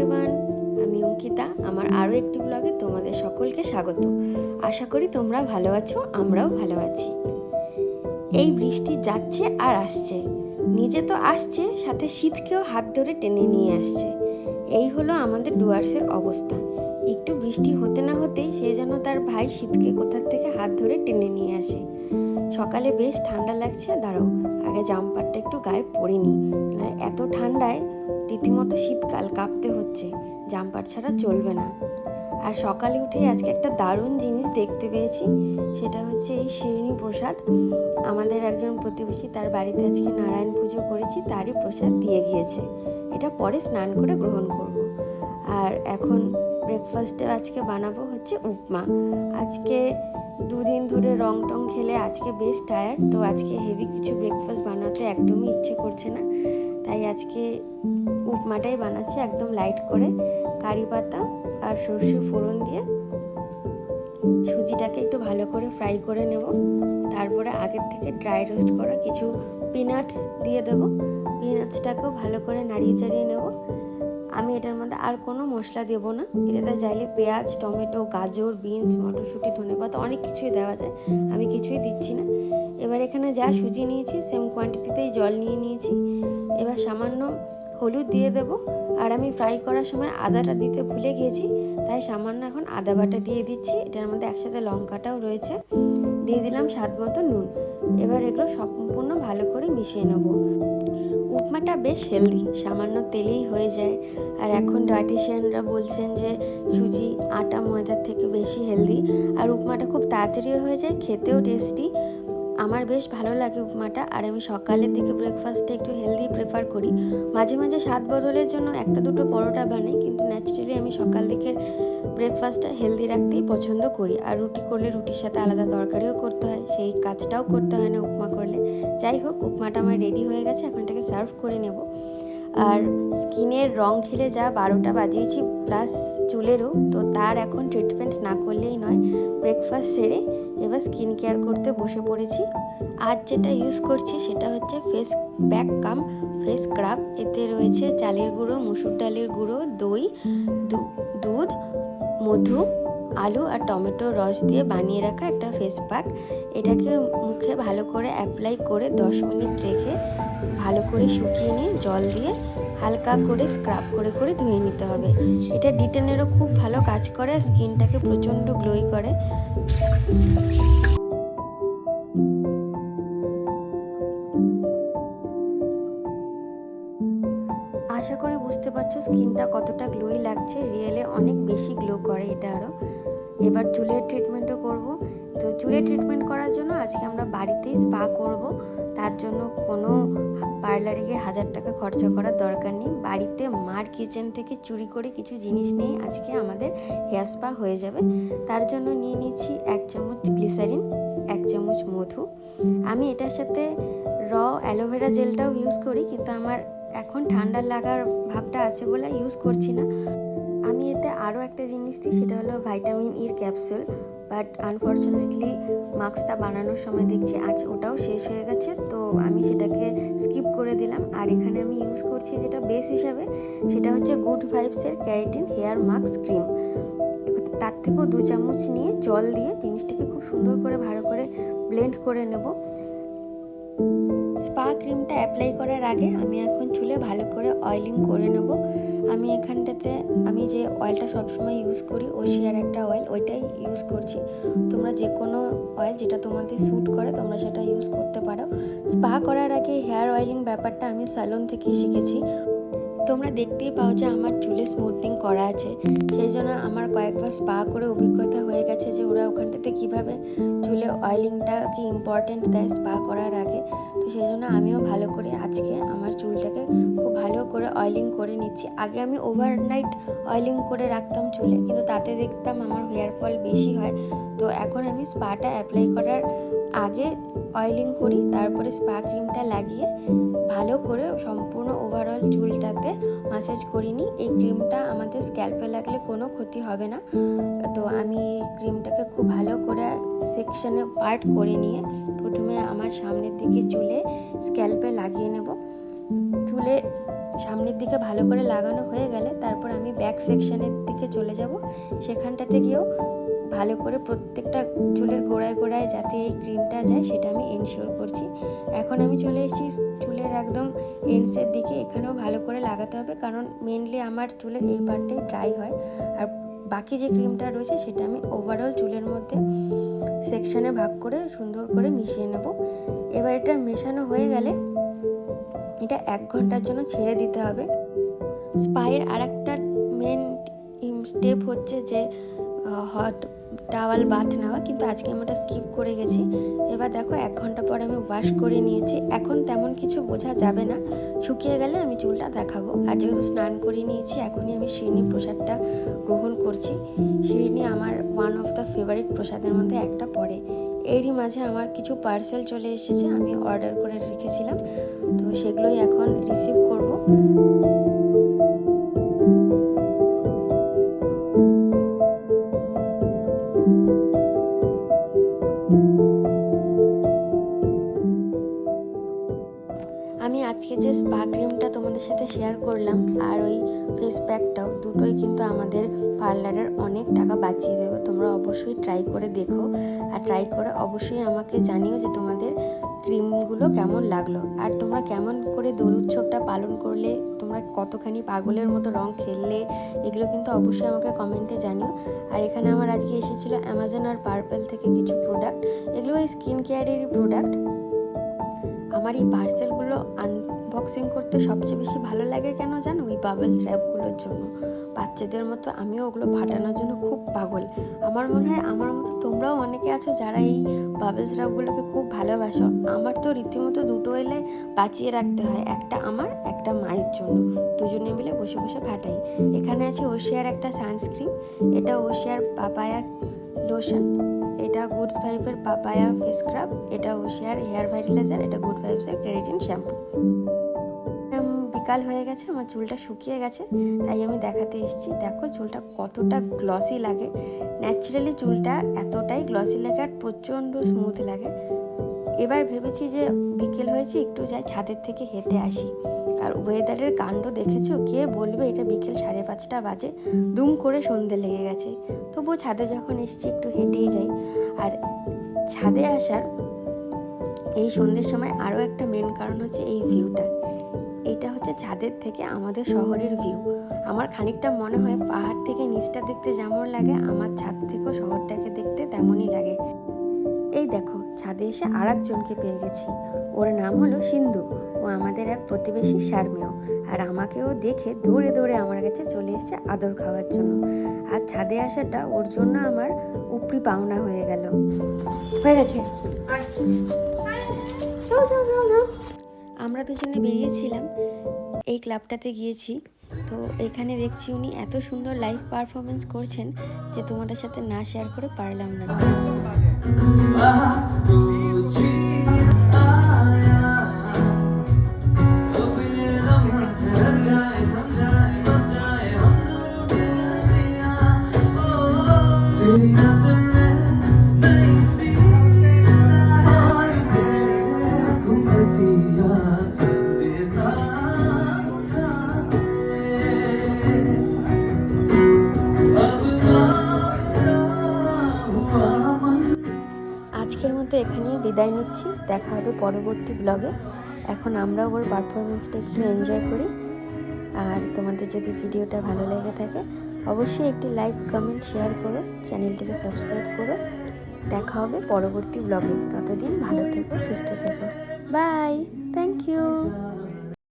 Everyone আমি অঙ্কিতা, আমার আরও একটি ব্লগে তোমাদের সকলকে স্বাগত। আশা করি তোমরা ভালো আছো, আমরাও ভালো আছি। এই বৃষ্টি যাচ্ছে আর আসছে। নিজে তো আসছে, সাথে শীতকেও হাত ধরে টেনে নিয়ে আসছে। এই হলো আমাদের ডুয়ার্সের অবস্থা। একটু বৃষ্টি হতে না হতেই সে যেন তার ভাই শীতকে কোথার থেকে হাত ধরে টেনে নিয়ে আসে। সকালে বেশ ঠান্ডা লাগছে, দাঁড়াও। আগে জাম্পারটা একটু গায়ে পরিনি। এত ঠান্ডায় রীতিমতো শীতকাল কাঁপতে হচ্ছে। জাম্পার ছাড়া চলবে না। আর সকালে উঠে আজকে একটা দারুণ জিনিস দেখতে পেয়েছি। সেটা হচ্ছে এই শিরিনী প্রসাদ। আমাদের একজন প্রতিবেশী তার বাড়িতে আজকে নারায়ণ পুজো করেছি, তারই প্রসাদ দিয়ে গিয়েছে। এটা পরে স্নান করে গ্রহণ করব। আর এখন ব্রেকফাস্টে আজকে বানাবো হচ্ছে উপমা। আজকে দুদিন ধরে রং টং খেলে আজকে বেশ টায়ার্ড তো আজকে হেভি কিছু ব্রেকফাস্ট বানাতে একদমই ইচ্ছে করছে না। তাই আজকে উপমাটাই বানাচ্ছি একদম লাইট করে, কারি পাতা আর সর্ষে ফোড়ন দিয়ে। সুজিটাকে একটু ভালো করে ফ্রাই করে নেব। তারপরে আগের থেকে ড্রাই রোস্ট করা কিছু পিনাটস দিয়ে দেবো। পিনাটসটাকেও ভালো করে নাড়িয়ে চাড়িয়ে নেব। আমি এটার মধ্যে আর কোনো মশলা দেবো না। এটাতে চাইলে পেঁয়াজ, টমেটো, গাজর, বিনস, মটরশুঁটি ধনেপাতা অনেক কিছুই দেওয়া যায়। আমি কিছুই দিচ্ছি না। এবার এখানে যা সুজি নিয়েছি সেম কোয়ান্টিটিতেই জল নিয়ে নিয়েছি। এবার সামান্য হলুদ দিয়ে দেবো। আর আমি ফ্রাই করার সময় আদাটা দিতে ভুলে গিয়েছি তাই সামান্য এখন আদা বাটা দিয়ে দিচ্ছি। এটার মধ্যে একসাথে লঙ্কাটাও রয়েছে। দিয়ে দিলাম স্বাদ মতো নুন। এবার এগুলো সম্পূর্ণ ভালো করে মিশিয়ে নেব। উপমাটা বেশ হেলদি সামান্য তেলেই হয়ে যায়। আর এখন ডায়েটিশিয়ানরা বলছেন যে, সুজি, আটা, ময়দার থেকে বেশি হেলদি আর উপমাটা খুব তাড়াতাড়িও হয়ে যায়, খেতেও টেস্টি আমার বেশ ভালো লাগে উপমাটা, আর আমি সকালের দিকে ব্রেকফাস্টে একটু হেলদি প্রেফার করি। মাঝে মাঝে স্বাদ বদলের জন্য একটা দুটো পরোটা বানাই, কিন্তু ন্যাচারালি আমি সকাল দিকের ব্রেকফাস্টটা হেলদি রাখতেই পছন্দ করি। আর রুটি করলে রুটির সাথে আলাদা তরকারিও করতে হয়, সেই কাজটাও করতে হয় না উপমা করলে। যাই হোক, উপমাটা আমার রেডি হয়ে গেছে, এখন এটাকে সার্ভ করে নেব। আর স্কিনের রং খেলে যা বারোটা বাজিয়েছি প্লাস চুলেরও, তো তার এখন ট্রিটমেন্ট না করলেই নয়। ব্রেকফাস্ট সেরে এবার স্কিন কেয়ার করতে বসে পড়েছি। আজ যেটা ইউজ করছি সেটা হচ্ছে face pack cum face scrub এতে রয়েছে চালের গুঁড়ো, মুসুর ডালের গুঁড়ো, দই দুধ, মধু, আলু আর টমেটোর রস দিয়ে বানিয়ে রাখা একটা ফেস প্যাক এটাকে মুখে ভালো করে অ্যাপ্লাই করে দশ মিনিট রেখে ভালো করে শুকিয়ে নিয়ে জল দিয়ে হালকা করে স্ক্রাব করে করে ধুয়ে নিতে হবে। এটা ডিটেনেরও খুব ভালো কাজ করে স্কিনটাকে প্রচণ্ড গ্লোই করে। আশা করি বুঝতে পারছ স্কিনটা কতটা গ্লোই লাগছে রিয়েলে অনেক বেশি গ্লো করে এটা আরও এবার চুলের ট্রিটমেন্টও করব। তো চুলের ট্রিটমেন্ট করার জন্য আজকে আমরা বাড়িতেই স্পা করব। তার জন্য কোনো পার্লারে গিয়ে হাজার টাকা খরচা করার দরকার নেই। বাড়িতে মার কিচেন থেকে চুরি করে কিছু জিনিস নিয়ে আজকে আমাদের হেয়ার স্পা হয়ে যাবে। তার জন্য নিয়ে নিচ্ছি এক চামচ গ্লিসারিন, এক চামচ মধু। আমি এটার সাথে র অ্যালোভেরা জেলটাও ইউজ করি, কিন্তু আমার এখন ঠান্ডা লাগার ভাবটা আছে বলে ইউজ করছি না। আমি এতে আরও একটা জিনিস দিই, সেটা হলো ভাইটামিন ইর ক্যাপসুল। বাট আনফর্চুনেটলি মাস্কটা বানানোর সময় দেখছি আজ ওটাও শেষ হয়ে গেছে, তো আমি সেটাকে স্কিপ করে দিলাম। আর এখানে আমি ইউজ করছি যেটা বেস হিসাবে, সেটা হচ্ছে গুড ভাইবসের ক্যারেটিন হেয়ার মাস্ক ক্রিম তার থেকেও দু চামচ নিয়ে জল দিয়ে জিনিসটাকে খুব সুন্দর করে ভালো করে ব্লেন্ড করে নেব। স্পা ক্রিমটা অ্যাপ্লাই করার আগে আমি এখন চুলে ভালো করে অয়েলিং করে নেব। আমি এখানটাতে, আমি যে অয়েলটা সবসময় ইউজ করি, ওশিয়ার একটা অয়েল, ওইটাই ইউজ করছি। তোমরা যে কোনো অয়েল যেটা তোমাদের স্যুট করে, তোমরা সেটা ইউজ করতে পারো। স্পা করার আগে হেয়ার অয়েলিং ব্যাপারটা আমি স্যালন থেকেই শিখেছি। তোমরা দেখতেই পাও যে আমার চুলে স্মুথনিং করা আছে। সেই জন্য আমার কয়েকবার স্পা করে অভিজ্ঞতা হয়ে গেছে যে ওরা ওখানটাতে কীভাবে চুলে অয়েলিংটা কি ইম্পর্টেন্ট দেয় স্পা করার আগে। তো সেই জন্য আমিও ভালো করে আজকে আমার চুলটাকে খুব করে অয়েলিং করে নিচ্ছি। আগে আমি ওভারনাইট অয়েলিং করে রাখতাম চুলে, কিন্তু তাতে দেখতাম আমার হেয়ার ফল বেশি হয়। তো এখন আমি স্পাটা অ্যাপ্লাই করার আগে অয়েলিং করি, তারপরে স্পা ক্রিমটা লাগিয়ে ভালো করে সম্পূর্ণ ওভারঅল চুলটাতে মাসাজ করিনি এই ক্রিমটা আমাদের স্ক্যাল্পে লাগলে কোনো ক্ষতি হবে না। তো আমি ক্রিমটাকে খুব ভালো করে সেকশনে পার্ট করে নিয়ে প্রথমে আমার সামনের দিকে চুলে স্ক্যাল্পে লাগিয়ে নেব। চুলে সামনের দিকে ভালো করে লাগানো হয়ে গেলে তারপর আমি ব্যাক সেকশনের দিকে চলে যাব। সেখানটাতে গিয়েও ভালো করে প্রত্যেকটা চুলের গোড়ায় গোড়ায় যাতে এই ক্রিমটা যায় সেটা আমি এনশিওর করছি। এখন আমি চলে এসেছি চুলের একদম এন্ডসের দিকে। এখানেও ভালো করে লাগাতে হবে কারণ মেনলি আমার চুলের এই পার্টটাই ড্রাই হয়। আর বাকি যে ক্রিমটা রয়েছে সেটা আমি ওভারঅল চুলের মধ্যে সেকশানে ভাগ করে সুন্দর করে মিশিয়ে নেব। এবার এটা মেশানো হয়ে গেলে এটা এক ঘণ্টার জন্য ছেড়ে দিতে হবে। স্পায়ের আর একটা মেন স্টেপ হচ্ছে যে হট টাওয়াল বাথ নেওয়া। কিন্তু আজকে আমি ওটা স্কিপ করে গেছি। এবার দেখো, এক ঘণ্টা পর আমি ওয়াশ করে নিয়েছি। এখন তেমন কিছু বোঝা যাবে না। শুকিয়ে গেলে আমি চুলটা দেখাবো। আর যেহেতু স্নান করে নিয়েছি, এখনই আমি শিরনি প্রসাদটা গ্রহণ করছি। শিরনি আমার ওয়ান অফ দ্য ফেভারিট প্রসাদের মধ্যে একটা পড়ে। এরই মাঝে আমার কিছু পার্সেল চলে এসেছে, আমি অর্ডার করে রেখেছিলাম। তো সেগুলোই এখন রিসিভ করব। আমি আজকে যে স্পা ক্রিমটা তোমাদের সাথে শেয়ার করলাম ফেস প্যাকটাও দুটোই কিন্তু আমাদের পার্লারের অনেক টাকা বাঁচিয়ে দেবে। তোমরা অবশ্যই ট্রাই করে দেখো। আর ট্রাই করে অবশ্যই আমাকে জানিও যে তোমাদের ক্রিমগুলো কেমন লাগল। আর তোমরা কেমন করে দোল উৎসবটা পালন করলে, তোমরা কতখানি পাগলের মতো রং খেললে, এগুলো কিন্তু অবশ্যই আমাকে কমেন্টে জানিও। আর এখানে আমার আজকে এসেছিল অ্যামাজন আর পার্পেল থেকে কিছু প্রোডাক্ট এগুলো স্কিন কেয়ারেরই প্রোডাক্ট আমার এই পার্সেলগুলো আনবক্সিং করতে সবচেয়ে বেশি ভালো লাগে কেন জানো? ওই বাবলস র্যাপগুলোর জন্য। বাচ্চাদের মতো আমিও ওগুলো ফাটানোর জন্য খুব পাগল। আমার মনে হয় আমার মতো তোমরাও অনেকে আছো যারা এই বাবলস র্যাপগুলোকে খুব ভালোবাসো। আমার তো রীতিমতো দুটো এলে বাঁচিয়ে রাখতে হয়, একটা আমার, একটা মায়ের জন্য। দুজনে মিলে বসে বসে ফাটাই। এখানে আছে ওশিয়ার একটা সানস্ক্রিন এটা ওশিয়ার পাপায়া লোশন এটা গুড ভাইবের পাপায়া ফেস স্ক্রাব এটা ওশিয়ার হেয়ার ভাইটিলাইজার এটা গুড ভাইবসের কেরাটিন শ্যাম্পু বিকাল হয়ে গেছে, আমার চুলটা শুকিয়ে গেছে, তাই আমি দেখাতে এসেছি। দেখো চুলটা কতটা গ্লসি লাগে। ন্যাচারালি চুলটা এতটাই গ্লসি লাগে আর প্রচণ্ড স্মুথ লাগে। এবার ভেবেছি যে বিকেল হয়েছে, একটু যাই ছাদের থেকে হেঁটে আসি। আর ওয়েদারের কাণ্ড দেখেছ? কে বলবে? এটা বিকেল সাড়ে পাঁচটা বাজে, দুম করে সন্ধে লেগে গেছে। তবুও ছাদে যখন এসছি, একটু হেঁটেই যাই। আর ছাদে আসার এই সন্ধ্যের সময় আরও একটা মেন কারণ হচ্ছে এই ভিউটা এটা হচ্ছে ছাদের থেকে আমাদের শহরের ভিউ আমার খানিকটা মনে হয় পাহাড় থেকে নিচটা দেখতে যেমন লাগে, আমার ছাদ থেকেও শহরটাকে দেখতে তেমনই লাগে। এই দেখো, ছাদে এসে আর একজনকে পেয়ে গেছি। ওর নাম হলো সিন্ধু। ও আমাদের এক প্রতিবেশী শারমেয় আর আমাকেও দেখে দৌড়ে দৌড়ে আমার কাছে চলে এসেছে আদর খাওয়ার জন্য। আর ছাদে আসাটা ওর জন্য আমার উপরি পাওনা হয়ে গেল। হয়ে গেছে। আমরা দুজনে বেরিয়েছিলাম এই ক্লাবটাতে গিয়েছি। তো এখানে দেখছি উনি এত সুন্দর লাইভ পারফরমেন্স করছেন যে তোমাদের সাথে না শেয়ার করে পারলাম না। বিদায় নিচ্ছি। দেখা হবে পরবর্তী ব্লগে এখন আমরাও ওর পারফরমেন্সটা একটু এনজয় করি। আর তোমাদের যদি ভিডিওটা ভালো লেগে থাকে, অবশ্যই একটি লাইক কমেন্ট শেয়ার করো চ্যানেলটিকে সাবস্ক্রাইব করো। দেখা হবে পরবর্তী ব্লগে ততদিন ভালো থেকো, সুস্থ থেকো। Bye thank you